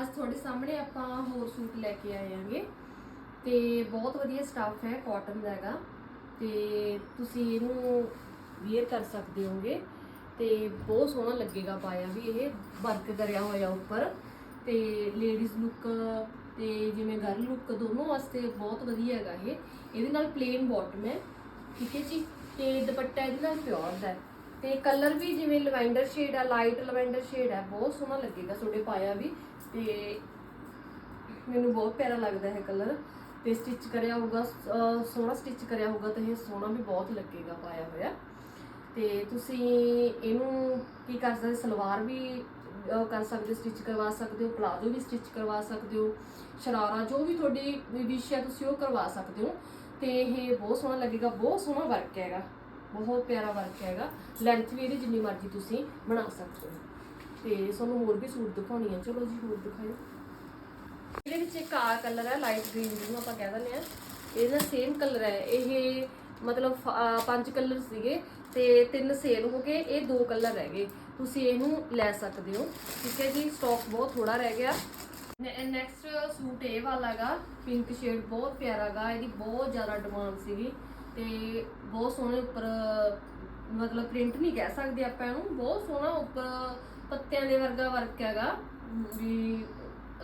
ਅੱਜ ਤੁਹਾਡੇ ਸਾਹਮਣੇ ਆਪਾਂ ਹੋਰ ਸੂਟ ਲੈ ਕੇ ਆਏ ਆਂਗੇ। ਤੇ ਬਹੁਤ ਵਧੀਆ ਸਟਾਫ ਹੈ ਕਾਟਨ ਦਾ ਹੈਗਾ। ਤੇ ਤੁਸੀਂ ਇਹਨੂੰ ਵੇਅਰ ਕਰ ਸਕਦੇ ਹੋਗੇ। ਤੇ ਬਹੁਤ ਸੋਹਣਾ ਲੱਗੇਗਾ ਪਾਇਆ ਵੀ ਇਹ, ਵਰਕ ਕਰਿਆ ਹੋਇਆ ਉੱਪਰ। ਤੇ ਲੇਡੀਜ਼ ਲੁੱਕ ਤੇ ਜਿਵੇਂ ਗਰਲ ਲੁੱਕ ਦੋਨੋਂ ਵਾਸਤੇ ਬਹੁਤ ਵਧੀਆ ਹੈਗਾ ਇਹ। ਇਹਦੇ ਨਾਲ ਪਲੇਨ ਬਾਟਮ ਹੈ। ਠੀਕ ਹੈ ਜੀ? ਤੇ ਦੁਪੱਟਾ ਇਹਦੇ ਨਾਲ ਪਿਓਰ ਦਾ ਹੈ। ਤੇ ਕਲਰ ਵੀ ਜਿਵੇਂ ਲਵੈਂਡਰ ਸ਼ੇਡ ਆ ਲਾਈਟ ਲਵੈਂਡਰ ਸ਼ੇਡ ਹੈ ਬਹੁਤ ਸੋਹਣਾ ਲੱਗੇਗਾ ਤੁਹਾਡੇ ਪਾਇਆ ਵੀ। ਤੇ ਮੈਨੂੰ ਬਹੁਤ ਪਿਆਰਾ ਲੱਗਦਾ ਹੈ ਕਲਰ ਤੇ ਸਟਿਚ ਕਰਿਆ ਹੋਊਗਾ ਸੋਹਣਾ ਸਟਿਚ ਕਰਿਆ ਹੋਊਗਾ ਤਾਂ ਇਹ ਸੋਹਣਾ ਵੀ ਬਹੁਤ ਲੱਗੇਗਾ ਪਾਇਆ ਹੋਇਆ। ਤੇ ਤੁਸੀਂ ਇਹਨੂੰ ਕੀ ਕਰ ਸਕਦੇ, ਸਲਵਾਰ ਵੀ ਕਰ ਸਕਦੇ ਸਟਿਚ ਕਰਵਾ ਸਕਦੇ ਹੋ ਪਲਾਜ਼ੋ ਵੀ ਸਟਿਚ ਕਰਵਾ ਸਕਦੇ ਹੋ, ਸ਼ਰਾਰਾ ਜੋ ਵੀ ਤੁਹਾਡੀ ਵਿਸ਼ ਹੈ ਤੁਸੀਂ ਉਹ ਕਰਵਾ ਸਕਦੇ ਹੋ। ਤੇ ਇਹ ਬਹੁਤ ਸੋਹਣਾ ਲੱਗੇਗਾ, ਬਹੁਤ ਸੋਹਣਾ ਵਰਕ ਹੈਗਾ, ਬਹੁਤ ਪਿਆਰਾ ਵਰਕ ਹੈਗਾ। ਲੈਂਥ ਵੀ ਇਹਦੀ ਜਿੰਨੀ ਮਰਜ਼ੀ ਤੁਸੀਂ ਬਣਾ ਸਕਦੇ ਹੋ। ਤੇ ਤੁਹਾਨੂੰ ਹੋਰ ਵੀ ਸੂਟ ਦਿਖਾਉਣੀ ਆ। ਚਲੋ ਜੀ, ਹੋਰ ਦਿਖਾਇਓ। ਇਹਦੇ ਵਿੱਚ ਇੱਕ ਆ ਕਲਰ ਹੈ ਲਾਈਟ ਗ੍ਰੀਨ ਜਿਹਨੂੰ ਆਪਾਂ ਕਹਿ ਦਿੰਦੇ ਆ। ਇਹਦਾ ਸੇਮ ਕਲਰ ਹੈ ਇਹ ਮਤਲਬ ਫ- ਪੰਜ ਕਲਰ ਸੀਗੇ ਤੇ ਤਿੰਨ ਸੇਲ ਹੋ ਗਏ। ਇਹ ਦੋ ਕਲਰ ਰਹਿ ਗਏ। ਤੁਸੀਂ ਇਹਨੂੰ ਲੈ ਸਕਦੇ ਹੋ। ਠੀਕ ਹੈ ਜੀ ਸਟਾਕ ਬਹੁਤ ਥੋੜਾ ਰਹਿ ਗਿਆ। ਨੈਕਸਟ ਸੂਟ ਇਹ ਵਾਲਾ ਹੈਗਾ ਪਿੰਕ ਸ਼ੇਡ ਬਹੁਤ ਪਿਆਰਾ ਗਾ। ਇਹਦੀ ਬਹੁਤ ਜ਼ਿਆਦਾ ਡਿਮਾਂਡ ਸੀਗੀ ਤੇ ਬਹੁਤ ਸੋਹਣੇ ਉੱਪਰ ਮਤਲਬ ਪ੍ਰਿੰਟ ਨਹੀਂ ਕਹਿ ਸਕਦੇ ਆਪਾਂ ਇਹਨੂੰ। ਬਹੁਤ ਸੋਹਣਾ ਉੱਪਰ ਪੱਤਿਆਂ ਦੇ ਵਰਗਾ ਵਰਕ ਹੈਗਾ। ਵੀ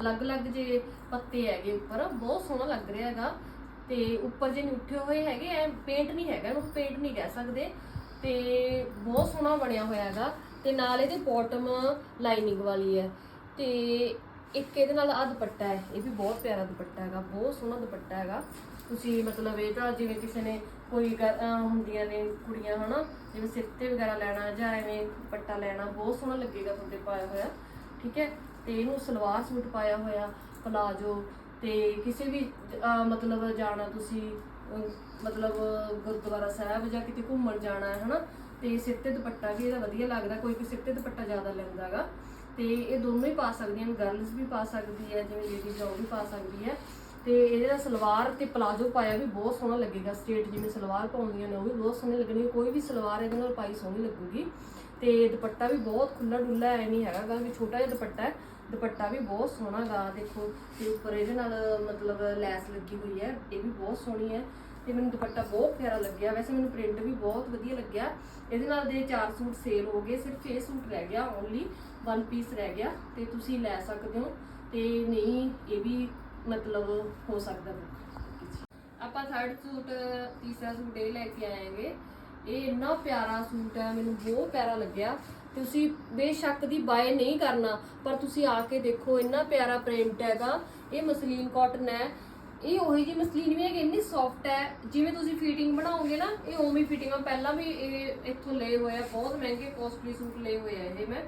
ਅਲੱਗ-ਅਲੱਗ ਜੇ ਪੱਤੇ ਹੈਗੇ ਉੱਪਰ, ਬਹੁਤ ਸੋਹਣਾ ਲੱਗ ਰਿਹਾ ਹੈਗਾ। ਤੇ ਉੱਪਰ ਜੇ ਉੱਠੇ ਹੋਏ ਹੈਗੇ, ਐ ਪੇਂਟ ਨਹੀਂ ਹੈਗਾ, ਇਹਨੂੰ ਪੇਂਟ ਨਹੀਂ ਕਹਿ ਸਕਦੇ। ਤੇ ਬਹੁਤ ਸੋਹਣਾ ਬਣਿਆ ਹੋਇਆ ਹੈਗਾ। ਤੇ ਨਾਲ ਇਹਦੇ ਬਾਟਮ ਲਾਈਨਿੰਗ ਵਾਲੀ ਹੈ। ਤੇ ਇੱਕ ਇਹਦੇ ਨਾਲ ਆ ਦੁਪੱਟਾ ਹੈ, ਇਹ ਵੀ ਬਹੁਤ ਪਿਆਰਾ ਦੁਪੱਟਾ ਹੈਗਾ, ਬਹੁਤ ਸੋਹਣਾ ਦੁਪੱਟਾ ਹੈਗਾ। ਤੁਸੀਂ ਮਤਲਬ ਇਹ ਤਾਂ ਜਿਵੇਂ ਕਿਸੇ ਨੇ ਕੋਈ ਗ- ਹੁੰਦੀਆਂ ਨੇ ਕੁੜੀਆਂ, ਹਨਾ, ਜਿਵੇਂ ਸਿਰ ਤੇ ਵਗੈਰਾ ਲੈਣਾ ਜਾਂ ਐਵੇਂ ਦੁਪੱਟਾ ਲੈਣਾ, ਬਹੁਤ ਸੋਹਣਾ ਲੱਗੇਗਾ ਤੁਹਾਡੇ ਪਾਇਆ ਹੋਇਆ, ਠੀਕ ਹੈ? ਤੇ ਇਹਨੂੰ ਸਲਵਾਰ ਸੂਟ ਪਾਇਆ ਹੋਇਆ, ਪਲਾਜੋ, ਤੇ ਕਿਸੇ ਵੀ ਮਤਲਬ ਜਾਣਾ ਤੁਸੀਂ ਮਤਲਬ ਗੁਰਦੁਆਰਾ ਸਾਹਿਬ ਜਾਂ ਕਿਤੇ ਘੁੰਮਣ ਜਾਣਾ ਹੈ, ਹਨਾ, ਤੇ ਸਿਰ ਤੇ ਦੁਪੱਟਾ ਵੀ ਇਹਦਾ ਵਧੀਆ ਲੱਗਦਾ, ਕੋਈ ਕੋਈ ਸਿਰ ਤੇ ਦੁਪੱਟਾ ਜ਼ਿਆਦਾ ਲੈਂਦਾਗਾ ਤੇ ਇਹ ਦੋਨੋਂ ਹੀ ਪਾ ਸਕਦੀਆਂ ਨੇ ਗਰਲਸ ਵੀ ਪਾ ਸਕਦੀ ਹੈ, ਜਿਵੇਂ ਲੇਡੀਜ਼ ਆ ਉਹ ਵੀ ਪਾ ਸਕਦੀ ਹੈ। ਤੇ ਇਹਦੇ ਨਾਲ ਸਲਵਾਰ ਤੇ ਪਲਾਜੋ ਪਾਇਆ ਵੀ ਬਹੁਤ ਸੋਹਣਾ ਲੱਗੇਗਾ ਸਟੇਟ ਜਿਵੇਂ ਸਲਵਾਰ ਪਾਉਂਦੀਆਂ ਨੇ, ਉਹ ਵੀ ਬਹੁਤ ਸੋਹਣੀ ਲੱਗਣੀ ਕੋਈ ਵੀ ਸਲਵਾਰ ਇਹਦੇ ਨਾਲ ਪਾਈ ਸੋਹਣੀ ਲੱਗੂਗੀ। ਤੇ ਦੁਪੱਟਾ ਵੀ ਬਹੁਤ ਖੁੱਲਾ ਡੁੱਲਾ ਐ ਨਹੀਂ ਹੈਗਾ ਗਾ ਵੀ ਛੋਟਾ ਜਿਹਾ ਦੁਪੱਟਾ ਹੈ। ਦੁਪੱਟਾ ਵੀ ਬਹੁਤ ਸੋਹਣਾ ਗਾ, ਦੇਖੋ, ਤੇ ਉੱਪਰ ਇਹਦੇ ਨਾਲ ਮਤਲਬ ਲੈਸ ਲੱਗੀ ਹੋਈ ਹੈ, ਇਹ ਵੀ ਬਹੁਤ ਸੋਹਣੀ ਹੈ। ਤੇ ਮੈਨੂੰ ਦੁਪੱਟਾ ਬਹੁਤ ਪਿਆਰਾ ਲੱਗਿਆ। ਵੈਸੇ ਮੈਨੂੰ ਪ੍ਰਿੰਟ ਵੀ ਬਹੁਤ ਵਧੀਆ ਲੱਗਿਆ। ਇਹਦੇ ਨਾਲ ਦੇ ਚਾਰ ਸੂਟ ਸੇਲ ਹੋ ਗਏ। ਸਿਰਫ ਇਹ ਸੂਟ ਰਹਿ ਗਿਆ ਓਨਲੀ ਵਨ ਪੀਸ ਰਹਿ ਗਿਆ ਤੇ ਤੁਸੀਂ ਲੈ ਸਕਦੇ ਹੋ। ਤੇ ਨਹੀਂ, ਇਹ ਵੀ ਮਤਲਬ ਹੋ ਸਕਦਾ ਆਪਾਂ ਥਰਡ ਸੂਟ, ਤੀਸਰਾ ਸੂਟ ਇਹ ਲੈ ਕੇ ਆਏਗੇ। ਇਹ ਇੰਨਾ ਪਿਆਰਾ ਸੂਟ ਹੈ, ਮੈਨੂੰ ਬਹੁਤ ਪਿਆਰਾ ਲੱਗਿਆ। ਤੁਸੀਂ ਬੇਸ਼ੱਕ ਦੀ ਬਾਏ ਨਹੀਂ ਕਰਨਾ, ਪਰ ਤੁਸੀਂ ਆ ਕੇ ਦੇਖੋ, ਇੰਨਾ ਪਿਆਰਾ ਪ੍ਰਿੰਟ ਹੈਗਾ। ਇਹ ਮਸਲੀਨ ਕਾਟਨ ਹੈ। ਇਹ ਉਹੀ ਜੀ ਮਸਲੀਨ ਵੀ ਹੈ ਕਿ ਇੰਨੀ ਸੌਫਟ ਹੈ। ਜਿਵੇਂ ਤੁਸੀਂ ਫਿਟਿੰਗ ਬਣਾਓਗੇ ਨਾ, ਇਹ ਉਵੇਂ ਫਿਟਿੰਗ ਆ। ਪਹਿਲਾਂ ਵੀ ਇਹ ਇੱਥੋਂ ਲਏ ਹੋਏ ਆ, ਬਹੁਤ ਮਹਿੰਗੇ ਕੋਸਟਲੀ ਸੂਟ ਲਏ ਹੋਏ ਆ ਇਹ ਮੈਂ।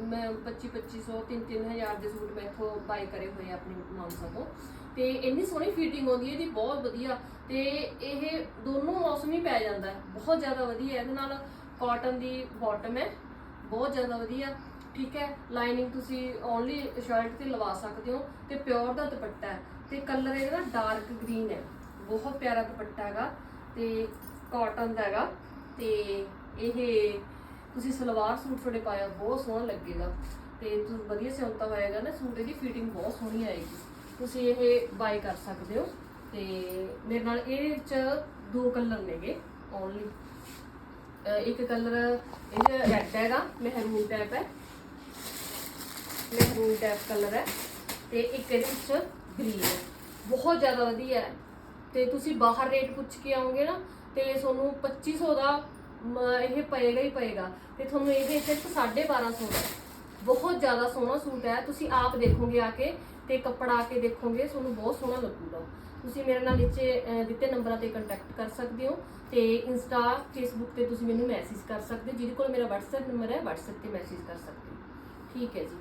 ਮੈਂ 25 2500 3 3000 ਦੇ ਸੂਟ ਮੈਂ ਇੱਥੋਂ ਬਾਈ ਕਰੇ ਹੋਏ ਆ ਆਪਣੀ ਮਾਨਸਾ ਤੋਂ। ਤੇ ਇੰਨੀ ਸੋਹਣੀ ਫਿਟਿੰਗ ਆਉਂਦੀ ਹੈ, ਇਹਦੀ ਬਹੁਤ ਵਧੀਆ। ਤੇ ਇਹ ਦੋਨੋਂ ਮੌਸਮ ਹੀ ਪੈ ਜਾਂਦਾ ਹੈ। ਬਹੁਤ ਜ਼ਿਆਦਾ ਵਧੀਆ, ਇਹਦੇ ਨਾਲ ਕਾਟਨ ਦੀ ਬਾਟਮ ਹੈ। ਬਹੁਤ ਜ਼ਿਆਦਾ ਵਧੀਆ। ਠੀਕ ਹੈ? ਲਾਈਨਿੰਗ ਤੁਸੀਂ ਓਨਲੀ ਸ਼ਰਟ ਤੇ ਲਵਾ ਸਕਦੇ ਹੋ ਤੇ ਪਿਓਰ ਦਾ ਦੁਪੱਟਾ ਹੈ ਤੇ ਕਲਰ ਇਹਦਾ ਡਾਰਕ ਗ੍ਰੀਨ ਹੈ। ਬਹੁਤ ਪਿਆਰਾ ਦੁਪੱਟਾ ਹੈਗਾ ਤੇ ਕਾਟਨ ਦਾ ਹੈਗਾ ਤੇ ਇਹ ਤੁਸੀਂ ਸਲਵਾਰ ਸੂਟ ਤੁਹਾਡੇ ਪਾਇਆ ਬਹੁਤ ਸੋਹਣਾ ਲੱਗੇਗਾ ਤੇ ਤੁਸੀਂ ਵਧੀਆ ਸਿਉਂਤਾ ਹੋਏਗਾ ਨਾ ਸੂਟ, ਇਹਦੀ ਫਿਟਿੰਗ ਬਹੁਤ ਸੋਹਣੀ ਆਏਗੀ। ਤੁਸੀਂ ਇਹ ਬਾਈ ਕਰ ਸਕਦੇ ਹੋ ਤੇ ਮੇਰੇ ਨਾਲ ਇਹ ਚ ਦੋ ਕਲਰ ਨੇਗੇ ਓਨਲੀ ਇੱਕ ਕਲਰ ਇਹ ਰੈੱਡ ਹੈਗਾ, ਮਹਿਰੂਨ ਟੈਪ ਹੈ ਮਹਿਰੂਨ ਟੈਪ ਕਲਰ ਹੈ ਤੇ ਇੱਕ ਇਹਦੇ ਵਿੱਚ ਗ੍ਰੀਨ ਹੈ। ਬਹੁਤ ਜ਼ਿਆਦਾ ਵਧੀਆ ਹੈ। ਤੇ ਤੁਸੀਂ ਬਾਹਰ ਰੇਟ ਪੁੱਛ ਕੇ ਆਉਂਗੇ ਨਾ, ਤੇ ਤੁਹਾਨੂੰ 2500 ਦਾ ਇਹ ਪਏਗਾ ਹੀ ਪਏਗਾ। ਤੇ ਤੁਹਾਨੂੰ ਇਹਦੇ ਸਿਰਫ 1250 ਦਾ ਬਹੁਤ ਜ਼ਿਆਦਾ ਸੋਹਣਾ ਸੂਟ ਹੈ। ਤੁਸੀਂ ਆਪ ਦੇਖੋਗੇ ਆ ਕੇ ਤੇ ਕੱਪੜਾ ਆ ਕੇ ਦੇਖੋਗੇ, ਤੁਹਾਨੂੰ ਬਹੁਤ ਸੋਹਣਾ ਲੱਗੂਗਾ। ਤੁਸੀਂ ਮੇਰੇ ਨਾਲ ਨੀਚੇ ਦਿੱਤੇ ਨੰਬਰਾਂ ਤੇ ਕੰਟੈਕਟ ਕਰ ਸਕਦੇ ਹੋ। ਤੇ ਇੰਸਟਾ ਫੇਸਬੁੱਕ ਤੇ ਤੁਸੀਂ ਮੈਨੂੰ ਮੈਸੇਜ ਕਰ ਸਕਦੇ ਹੋ, ਜਿਹਦੇ ਕੋਲ ਮੇਰਾ WhatsApp ਨੰਬਰ ਹੈ, WhatsApp ਤੇ ਮੈਸੇਜ ਕਰ ਸਕਦੇ ਹੋ। ਠੀਕ ਹੈ ਜੀ।